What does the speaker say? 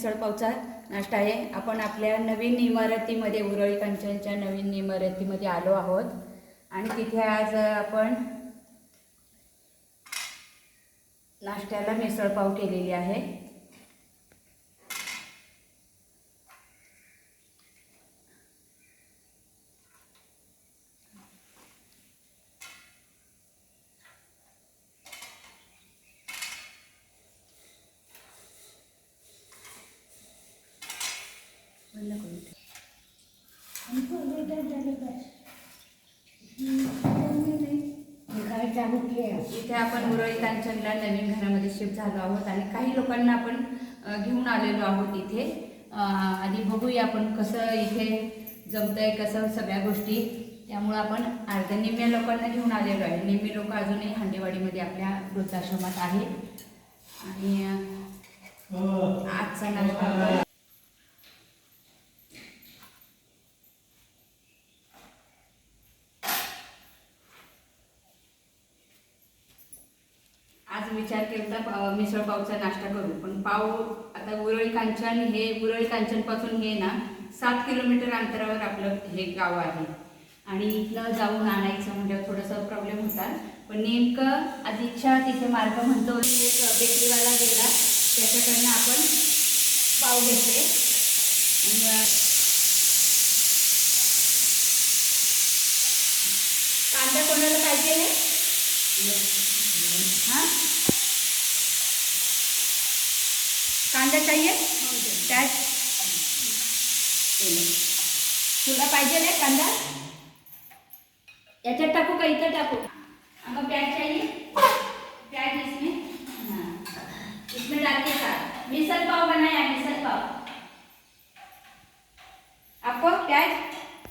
मिसळ पावचा नाश्ता आहे. आपण आपल्या नवीन इमारतीमध्ये उरळी कांचनच्या नवीन इमारतीमध्ये आलो आहोत. आणि तिथे आज आपण नाश्त्याला मिसळ पाव केलेली आहे. बंद करून इथे आपण मुरळी कांचनला नवीन घरामध्ये शिफ्ट झालो आहोत आणि काही लोकांना आपण घेऊन आलेलो आहोत इथे. आणि आधी बघूया आपण कसं इथे जमतंय कसं सगळ्या गोष्टी. त्यामुळं आपण अर्ध्या निम्म्या लोकांना घेऊन आलेलो आहे. निम्मे लोक अजूनही हांडेवाडीमध्ये आपल्या वृद्धाश्रमात आहेत. आणि आज विचार केला होता मिसळ पावचा नाश्ता करू. पण पाव आता उरळी कांचन हे उरळी कांचनपासून हे ना सात किलोमीटर अंतरावर आपलं हे गाव आहे. आणि इथनं जाऊन आणायचं म्हणजे थोडासा प्रॉब्लेम होता. पण नेमकं आधीच्या तिथे मार्ग म्हणतो एक बेकरीवाला गेला. त्याच्याकडनं आपण पाव घेतले. कांदा कोणाला पाहिजे हाँ? कांदा चाहिए? त्यात तुला पाहिजे ना कांदा? याच्यात टाकू का इथं टाकू? हमको प्याज चाहिए? प्याज इसमें? हाँ। इसमें डाल के? साथ मिसल पाव बनाया मिसल पाव. आपको प्याज?